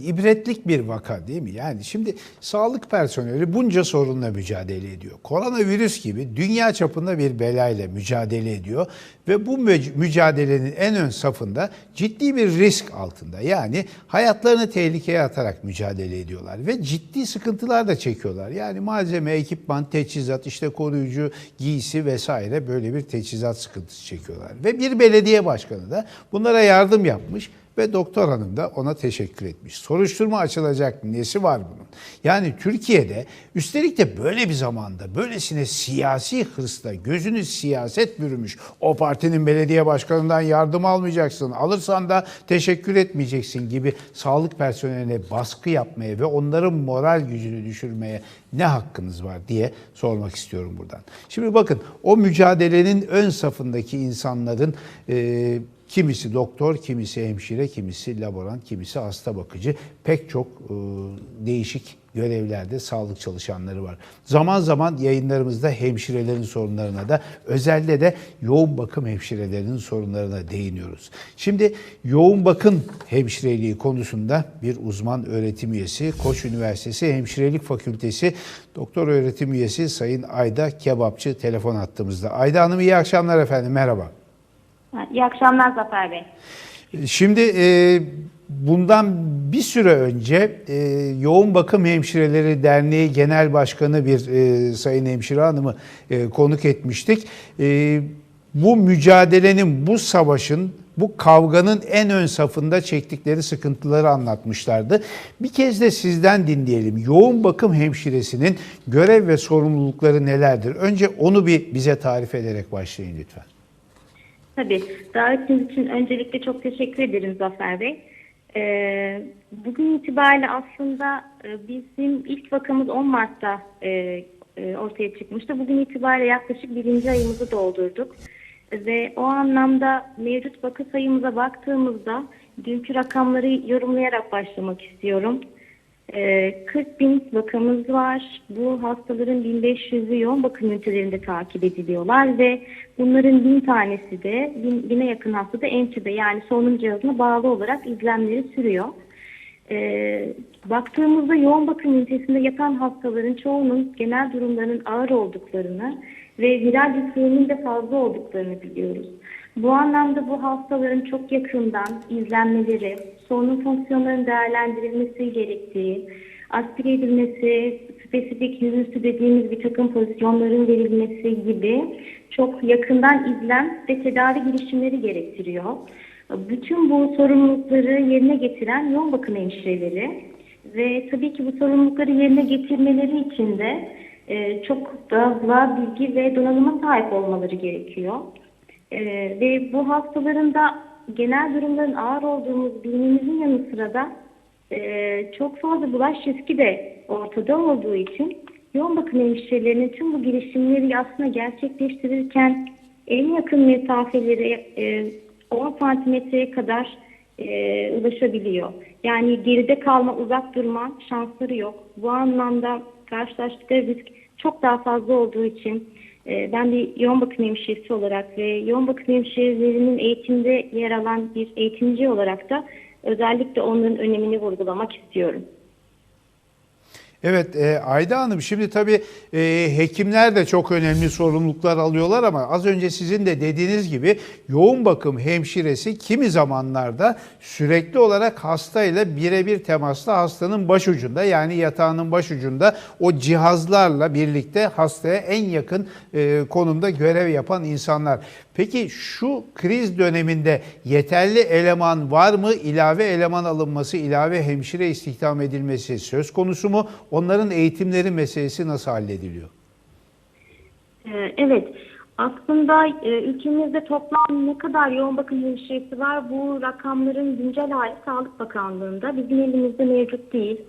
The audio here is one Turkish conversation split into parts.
İbretlik bir vaka değil mi? Yani şimdi sağlık personeli bunca sorunla mücadele ediyor. Koronavirüs gibi dünya çapında bir belayla mücadele ediyor ve bu mü- mücadelenin en ön safında ciddi bir risk altında. Yani hayatlarını tehlikeye atarak mücadele ediyorlar ve ciddi sıkıntılar da çekiyorlar. Yani malzeme, ekipman, teçhizat, işte koruyucu giysi vesaire böyle bir teçhizat sıkıntısı çekiyorlar. Ve bir belediye başkanı da bunlara yardım yapmış ve doktor hanım da ona teşekkür etmiş. Soruşturma açılacak nesi var bunun? Yani Türkiye'de üstelik de böyle bir zamanda böylesine siyasi hırsla gözünü siyaset bürümüş o partinin belediye başkanından yardım almayacaksın alırsan da teşekkür etmeyeceksin gibi sağlık personeline baskı yapmaya ve onların moral gücünü düşürmeye ne hakkınız var diye sormak istiyorum buradan. Şimdi bakın o mücadelenin ön safındaki insanların e, Kimisi doktor, kimisi hemşire, kimisi laborant, kimisi hasta bakıcı. Pek çok e, değişik görevlerde sağlık çalışanları var. Zaman zaman yayınlarımızda hemşirelerin sorunlarına da özellikle de yoğun bakım hemşirelerinin sorunlarına değiniyoruz. Şimdi yoğun bakım hemşireliği konusunda bir uzman öğretim üyesi, Koç Üniversitesi Hemşirelik Fakültesi Doktor Öğretim Üyesi Sayın Ayda Kebapçı telefon attığımızda. Ayda Hanım iyi akşamlar efendim, merhaba. İyi akşamlar Zafer Bey. Şimdi e, bundan bir süre önce e, Yoğun Bakım Hemşireleri Derneği Genel Başkanı bir e, Sayın Hemşire Hanım'ı e, konuk etmiştik. E, bu mücadelenin, bu savaşın, bu kavganın en ön safında çektikleri sıkıntıları anlatmışlardı. Bir kez de sizden dinleyelim. Yoğun bakım hemşiresinin görev ve sorumlulukları nelerdir? Önce onu bir bize tarif ederek başlayın lütfen. Tabii. Davetiniz için öncelikle çok teşekkür ederim Zafer Bey. Ee, bugün itibariyle aslında e, bizim ilk vakamız 10 Mart'ta e, e, ortaya çıkmıştı. Bugün itibariyle yaklaşık birinci ayımızı doldurduk. Ve o anlamda mevcut vaka sayımıza baktığımızda dünkü rakamları yorumlayarak başlamak istiyorum. Ee, 40 bin vakamız var. Bu hastaların 1500'ü yoğun bakım ünitelerinde takip ediliyorlar ve bunların bin tanesi de bin, bine yakın hasta da entübe yani solunum cihazına bağlı olarak izlemleri sürüyor. Ee, baktığımızda yoğun bakım ünitesinde yatan hastaların çoğunun genel durumlarının ağır olduklarını ve viral yükümlülüğünün de fazla olduklarını biliyoruz. Bu anlamda bu hastaların çok yakından izlenmeleri, solunum fonksiyonlarının değerlendirilmesi gerektiği, aspire edilmesi, spesifik yüzüstü dediğimiz bir takım pozisyonların verilmesi gibi çok yakından izlem ve tedavi girişimleri gerektiriyor. Bütün bu sorumlulukları yerine getiren yoğun bakım hemşireleri ve tabii ki bu sorumlulukları yerine getirmeleri için de e, çok fazla bilgi ve donanıma sahip olmaları gerekiyor. E, ve bu hastaların da genel durumların ağır olduğumuz bilmemizin yanı sıra da e, çok fazla bulaş riski de ortada olduğu için yoğun bakım hemşirelerinin tüm bu girişimleri aslında gerçekleştirirken en yakın mesafeleri e, 10 santimetreye kadar e, ulaşabiliyor. Yani geride kalma, uzak durma şansları yok. Bu anlamda karşılaştıkları risk çok daha fazla olduğu için ben bir yoğun bakım hemşiresi olarak ve yoğun bakım hemşirelerinin eğitimde yer alan bir eğitimci olarak da özellikle onların önemini vurgulamak istiyorum. Evet e, Ayda Hanım şimdi tabii e, hekimler de çok önemli sorumluluklar alıyorlar ama az önce sizin de dediğiniz gibi yoğun bakım hemşiresi kimi zamanlarda sürekli olarak hastayla birebir temasla hastanın başucunda yani yatağının başucunda o cihazlarla birlikte hastaya en yakın e, konumda görev yapan insanlar. Peki şu kriz döneminde yeterli eleman var mı? İlave eleman alınması, ilave hemşire istihdam edilmesi söz konusu mu? Onların eğitimleri meselesi nasıl hallediliyor? Ee, Evet, aslında e, ülkemizde toplam ne kadar yoğun bakım hemşiresi var bu rakamların güncel hali Sağlık Bakanlığı'nda bizim elimizde mevcut değil.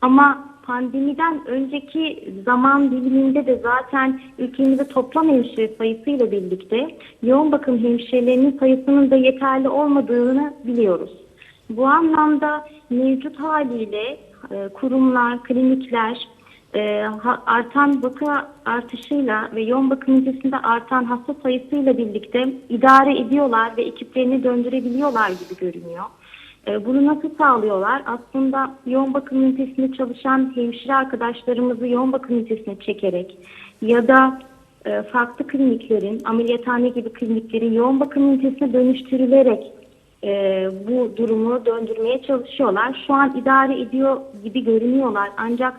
Ama pandemiden önceki zaman diliminde de zaten ülkemizde toplam hemşire sayısıyla birlikte yoğun bakım hemşirelerinin sayısının da yeterli olmadığını biliyoruz. Bu anlamda mevcut haliyle e, kurumlar, klinikler e, artan vaka artışıyla ve yoğun bakım ünitesinde artan hasta sayısıyla birlikte idare ediyorlar ve ekiplerini döndürebiliyorlar gibi görünüyor. E, Bunu nasıl sağlıyorlar? Aslında yoğun bakım ünitesinde çalışan hemşire arkadaşlarımızı yoğun bakım ünitesine çekerek ya da farklı kliniklerin, ameliyathane gibi kliniklerin yoğun bakım ünitesine dönüştürülerek e, bu durumu döndürmeye çalışıyorlar. Şu an idare ediyor gibi görünüyorlar. Ancak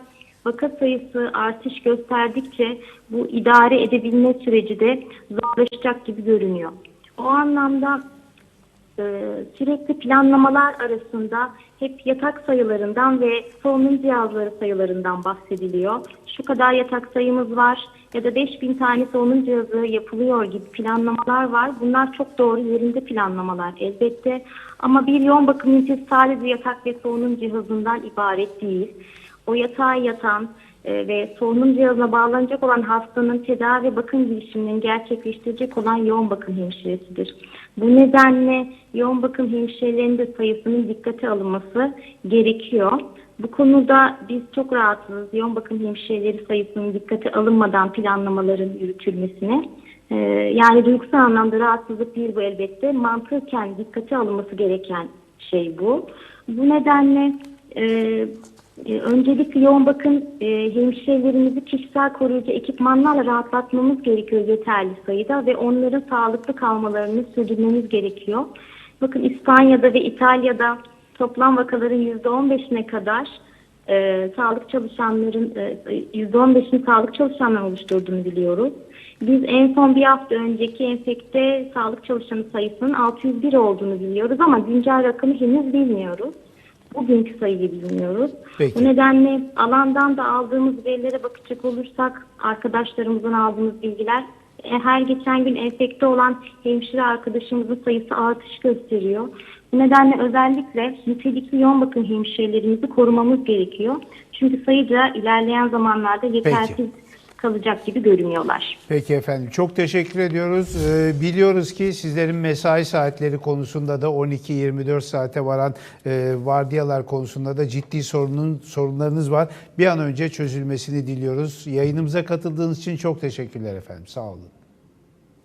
vaka sayısı artış gösterdikçe bu idare edebilme süreci de zorlaşacak gibi görünüyor. O anlamda e, sürekli planlamalar arasında hep yatak sayılarından ve solunum cihazları sayılarından bahsediliyor. Şu kadar yatak sayımız var ya da 5000 tane solunum cihazı yapılıyor gibi planlamalar var. Bunlar çok doğru yerinde planlamalar elbette. Ama bir yoğun bakım ünitesi sadece yatak ve solunum cihazından ibaret değil. O yatağa yatan ve solunum cihazına bağlanacak olan hastanın tedavi bakım girişimini gerçekleştirecek olan yoğun bakım hemşiresidir. Bu nedenle yoğun bakım hemşirelerinin de sayısının dikkate alınması gerekiyor. Bu konuda biz çok rahatsızız. Yoğun bakım hemşireleri sayısının dikkate alınmadan planlamaların yürütülmesine. Ee, yani duygusal anlamda rahatsızlık değil bu elbette. Mantıken dikkate alınması gereken şey bu. Bu nedenle e, e, öncelikle yoğun bakım e, hemşirelerimizi kişisel koruyucu ekipmanlarla rahatlatmamız gerekiyor yeterli sayıda ve onların sağlıklı kalmalarını sürdürmemiz gerekiyor. Bakın İspanya'da ve İtalya'da toplam vakaların %15'ine kadar e, sağlık çalışanların e, %15'ini sağlık çalışanların oluşturduğunu biliyoruz. Biz en son bir hafta önceki enfekte sağlık çalışanı sayısının 601 olduğunu biliyoruz ama güncel rakamı henüz bilmiyoruz. Bugünkü sayıyı bilmiyoruz. Peki. Bu nedenle alandan da aldığımız verilere bakacak olursak arkadaşlarımızdan aldığımız bilgiler e, her geçen gün enfekte olan hemşire arkadaşımızın sayısı artış gösteriyor. Bu nedenle özellikle nitelikli yoğun bakım hemşirelerimizi korumamız gerekiyor. Çünkü sayıca ilerleyen zamanlarda yetersiz kalacak gibi görünüyorlar. Peki efendim çok teşekkür ediyoruz. Ee, biliyoruz ki sizlerin mesai saatleri konusunda da 12-24 saate varan e, vardiyalar konusunda da ciddi sorunun sorunlarınız var. Bir an önce çözülmesini diliyoruz. Yayınımıza katıldığınız için çok teşekkürler efendim. Sağ olun.